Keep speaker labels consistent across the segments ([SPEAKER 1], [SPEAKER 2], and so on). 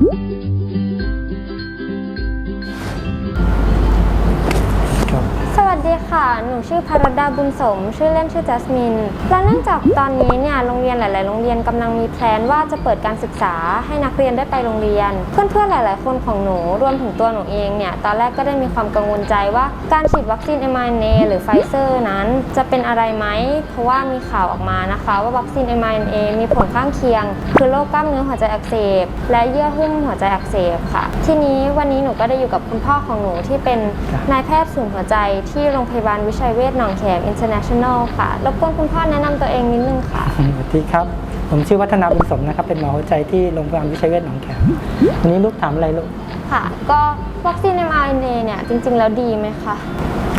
[SPEAKER 1] 呜。 ค่ะ หนูชื่อพรดาบุญสม ชื่อเล่นชื่อจัสมิน และเนื่องจากตอนนี้เนี่ย โรงเรียนหลาย ๆ โรงเรียนกำลังมีแพลนว่าจะเปิดการศึกษาให้นักเรียนได้ไปโรงเรียน เพื่อน ๆ หลาย ๆ คนของหนู รวมถึงตัวหนูเองเนี่ย ตอนแรกก็ได้มีความกังวลใจว่าการฉีดวัคซีน m อ n a หรือไฟเซอร์นั้นจะเป็นอะไรไหม เพราะว่ามีข่าวออกมานะคะ ว่าวัคซีน m อ n a มีผลข้างเคียง คือโรคกล้ามเนื้อหัวใจอักเสบ และเยื่อหุ้มหัวใจอักเสบค่ะ ทีนี้วันนี้หนูก็ได้อยู่กับคุณพ่อของหนูที่เป็นนายแพทย์ศูนย์หัวใจที่โรงพยาบาลวิชัยเวชหนองแขม International ค่ะ รบกวนคุณพ่อแนะนำตัวเองนิดนึงค่ะ
[SPEAKER 2] สวัสดีครับ ผมชื่อวัฒนาบุญสมนะครับ เป็นหมอหัวใจที่โรงพยาบาลวิชัยเวชหนองแขมวันนี้ลูกถามอะไรลูก
[SPEAKER 1] ค่ะ ก็วัคซีน mRNA เนี่ยจริง ๆ แล้วดีไหมคะ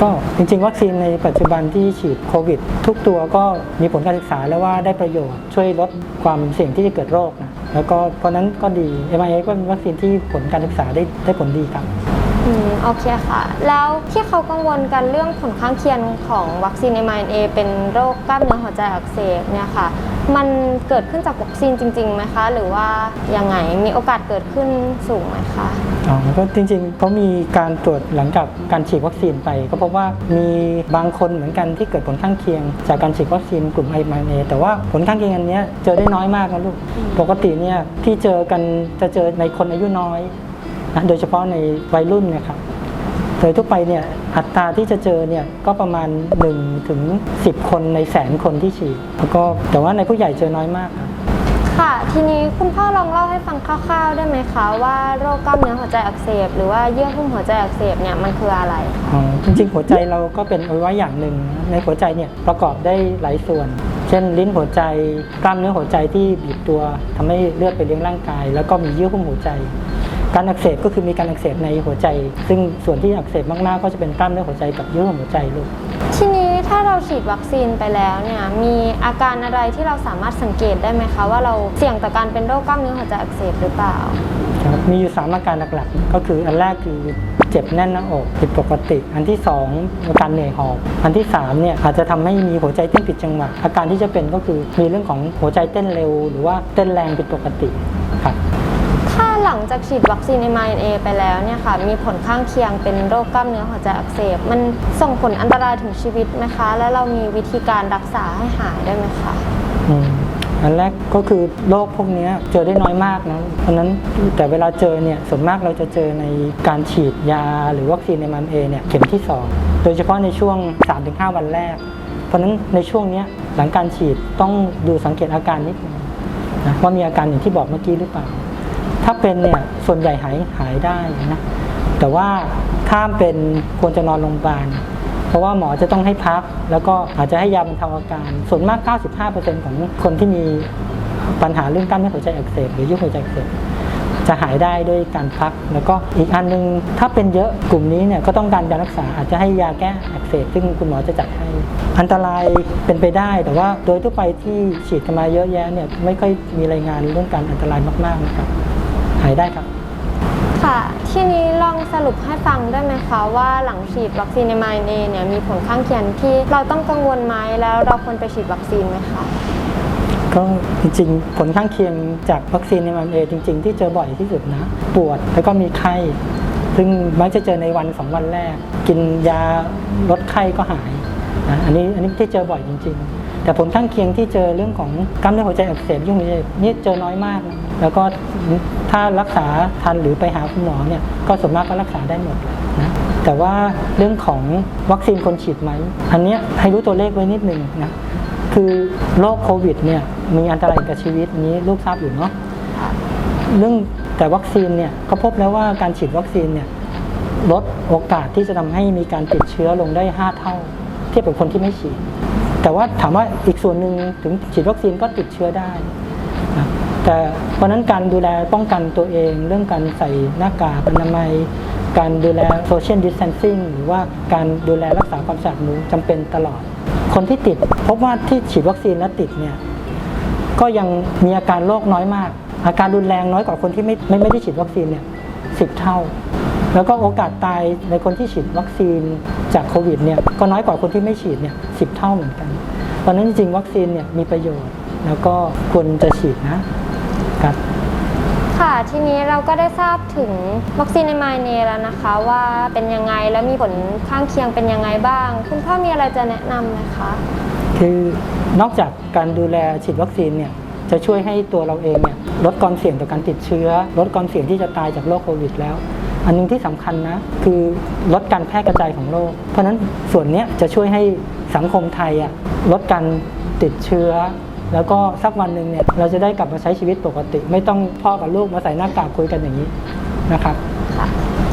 [SPEAKER 2] ก็จริงๆ วัคซีนในปัจจุบันที่ฉีดโควิด ทุกตัวก็มีผลการศึกษาแล้วว่าได้ประโยชน์ช่วยลดความเสี่ยงที่จะเกิดโรคนะแล้วก็เพราะฉะนั้นก็ดี m i a ก็เป็นวัคซีนที่ผลการศึกษาได้ได้ผลดีครับ
[SPEAKER 1] อืม โอเคค่ะ แล้วที่เขากังวลกันเรื่องผลข้างเคียงของวัคซีน mRNA เป็นโรคกล้ามเนื้อหัวใจอักเสบเนี่ยค่ะ มันเกิดขึ้นจากวัคซีนจริงๆไหมคะ หรือว่ายังไงมีโอกาสเกิดขึ้นสูงไหมคะ
[SPEAKER 2] อ๋อก็จริงๆเขามีการตรวจหลังจากการฉีดวัคซีนไป ก็พบว่ามีบางคนเหมือนกันที่เกิดผลข้างเคียง จากการฉีดวัคซีนกลุ่มไอมาเนแต่ว่าผลข้างเคียงอันนี้เจอได้น้อยมากนะลูกปกติเนี่ยที่เจอกันจะเจอในคนอายุน้อยนะโดยเฉพาะในวัยรุ่นเนะครับ โดยทั่วไปเนี่ยอัตราที่จะเจอเนี่ยก็ประมาณ1ถึง10 คนในแสนคนที่ฉีดแล้วก็แต่ว่าในผู้ใหญ่เจอน้อยมากครับ
[SPEAKER 1] ค่ะ ทีนี้คุณพ่อลองเล่าให้ฟังคร่าวๆ ได้ไหมคะว่าโรคกล้ามเนื้อหัวใจอักเสบหรือว่าเยื่อหุ้มหัวใจอักเสบเนี่ยมันคืออะไร
[SPEAKER 2] อ๋อจริงๆ หัวใจเราก็เป็นอวัยวะอย่างหนึ่งนะในหัวใจเนี่ยประกอบได้หลายส่วน เช่นลิ้นหัวใจกล้ามเนื้อหัวใจที่บีบตัวทำให้เลือดไปเลี้ยงร่างกาย แล้วก็มีเยื่อหุ้มหัวใจ การอักเสบก็คือมีการอักเสบในหัวใจ ซึ่งส่วนที่อักเสบมาก ๆ ก็จะเป็นกล้ามเนื้อหัวใจกับเยื่อหุ้มหัวใจลูก
[SPEAKER 1] ทีนี้ถ้าเราฉีดวัคซีนไปแล้วเนี่ยมีอาการอะไรที่เราสามารถสังเกตได้ไหมคะ ว่าเราเสี่ยงต่อการเป็นโรคกล้ามเนื้อหัวใจอักเสบหรือเปล่า
[SPEAKER 2] ครับมีอยู่ 3 อาการหลักๆ ก็คืออันแรกคือเจ็บแน่นหน้าอกผิดปกติ อันที่ 2 อาการเหนื่อยหอบ อันที่3เนี่ยอาจจะทำให้มีหัวใจเต้นผิดจังหวะอาการที่จะเป็นก็คือมีเรื่องของหัวใจเต้นเร็ว หรือว่าเต้นแรงผิดปกติครับ
[SPEAKER 1] ถ้าห ลังจากฉีดวัคซีน mRNA ไปแล้วเนี่ยค่ะ มีผลข้างเคียงเป็นโรคกล้ามเนื้อหัวใจอักเสบ มันส่งผลอันตรายถึงชีวิตไหมคะ และเรามีวิธีการรักษาให้หายได้ไหมคะ
[SPEAKER 2] อืมอันแรกก็คือโรคพวกนี้เจอได้น้อยมากนะเพราะนั้นแต่เวลาเจอเนี่ยส่วนมากเราจะเจอในการฉีดยาหรือวัคซีนในมันเอเนี่ยเข็มที่ 2 โดยเฉพาะในช่วง 3-5 วันแรก เพราะนั้นในช่วงนี้หลังการฉีดต้องดูสังเกตอาการนิดนึงนะว่ามีอาการอย่างที่บอกเมื่อกี้หรือเปล่า ถ้าเป็นเนี่ยส่วนใหญ่หายหายได้นะแต่ว่าถ้าเป็นควรจะนอนโรงพยาบาล เพราะว่าหมอจะต้องให้พัก แล้วก็อาจจะให้ยาบรรเทาอาการ ส่วนมาก 95%ของคนที่มีปัญหาเรื่องกล้ามเนื้อหัวใจอักเสบหรือยุบหัวใจอักเสบจะหายได้ด้วยการพัก แล้วก็อีกอันหนึงถ้าเป็นเยอะกลุ่มนี้เนี่ยก็ต้องการการรักษาอาจจะให้ยาแก้อักเสบซึ่งคุณหมอจะจัดให้ อันตรายเป็นไปได้ แต่ว่าโดยทั่วไปที่ฉีดกันมาเยอะแยะเนี่ยไม่ค่อยมีรายงานเรื่องการอันตรายมากๆนะครับ หายได้ครับ
[SPEAKER 1] ค่ะ ทีนี้ลองสรุปให้ฟังได้ไหมคะ ว่าหลังฉีดวัคซีน mRNA เนี่ยมีผลข้างเคียงที่เราต้องกังวลไหมแล้วเราควรไปฉีดวัคซีนไหมคะ
[SPEAKER 2] ก็จริงๆ ผลข้างเคียงจากวัคซีนในมันเอจริง ๆ ที่เจอบ่อยที่สุดนะ ปวดแล้วก็มีไข้ ซึ่งมักจะเจอในวันสองวันแรก กินยาลดไข้ก็หายนะอันนี้อันนี้ที่เจอบ่อยจริง ๆ แต่ผลข้างเคียงที่เจอเรื่องของกล้ามเนื้อหัวใจอักเสบยุ่งหัวใจนี่เจอน้อยมากนะแล้วก็ถ้ารักษาทันหรือไปหาคุณหมอเนี่ยก็ส่วนมากก็รักษาได้หมดนะแต่ว่าเรื่องของวัคซีนคนฉีดไหมอันเนี้ยให้รู้ตัวเลขไว้นิดนึงนะคือโรคโควิดเนี่ยมีอันตรายกับชีวิตอันนี้ลูกทราบอยู่เนาะเรื่องแต่วัคซีนเนี่ยก็พบแล้วว่าการฉีดวัคซีนเนี่ยลดโอกาสที่จะทำให้มีการติดเชื้อลงได้ 5 เท่า เทียบกับคนที่ไม่ฉีด แต่ว่าถามว่าอีกส่วนหนึ่งถึงฉีดวัคซีนก็ติดเชื้อได้นะแต่เพราะนั้นการดูแลป้องกันตัวเอง เรื่องการใส่หน้ากากอนามัย การดูแลโซเชียลดิส a ทนซิ่งหรือว่าการดูแลรักษาความสะอาดมือจำเป็นตลอด คนที่ติดพบว่าที่ฉีดวัคซีนแล้วติดเนี่ยก็ยังมีอาการโรคน้อยมาก อาการรุนแรงน้อยกว่าคนที่ไม่ไม่ไม่ได้ฉีดวัคซีนเนี่ยสิบเท่า แล้วก็โอกาสตายในคนที่ฉีดวัคซีนจากโควิดเนี่ยก็น้อยกว่าคนที่ไม่ฉีดเนี่ยสิบเท่าเหมือนกัน เพราะฉะนั้นจริงๆวัคซีนเนี่ยมีประโยชน์ แล้วก็ควรจะฉีดนะครับ
[SPEAKER 1] ค่ะ ทีนี้เราก็ได้ทราบถึงวัคซีนในมายเนแล้วนะคะ ว่าเป็นยังไงและมีผลข้างเคียงเป็นยังไงบ้าง คุณพ่อมีอะไรจะแนะนำไหมคะ
[SPEAKER 2] คือนอกจากการดูแลฉีดวัคซีนเนี่ยจะช่วยให้ตัวเราเองเนี่ยลดความเสี่ยงต่อการติดเชื้อ ลดความเสี่ยงที่จะตายจากโรคโควิดแล้ว อันหนึงที่สำคัญนะคือลดการแพร่กระจายของโรค เพราะฉะนั้นส่วนนี้จะช่วยให้สังคมไทยอะลดการติดเชื้อ แล้วก็สักวันหนึ่งเนี่ยเราจะได้กลับมาใช้ชีวิตปกติ ไม่ต้องพ่อกับลูกมาใส่หน้ากากคุยกันอย่างนี้นะครับ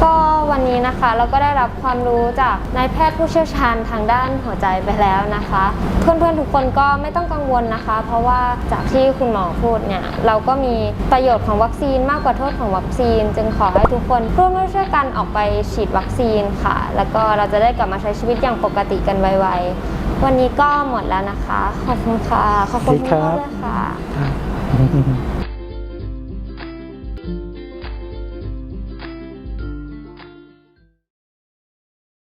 [SPEAKER 1] ก็วันนี้นะคะเราก็ได้รับความรู้จากนายแพทย์ผู้เชี่ยวชาญทางด้านหัวใจไปแล้วนะคะ เพื่อนๆทุกคนก็ไม่ต้องกังวลนะคะ เพราะว่าจากที่คุณหมอพูดเนี่ยเราก็มีประโยชน์ของวัคซีนมากกว่าโทษของวัคซีน จึงขอให้ทุกคนร่วมด้วยช่วยกันออกไปฉีดวัคซีนค่ะ แล้วก็เราจะได้กลับมาใช้ชีวิตอย่างปกติกันไวๆวันนี้ก็หมดแล้วนะคะ ขอบคุณค่ะขอบคุณ
[SPEAKER 2] สวัสดี
[SPEAKER 1] คุณ
[SPEAKER 2] ครั
[SPEAKER 1] พ่อบด้วยค่ะ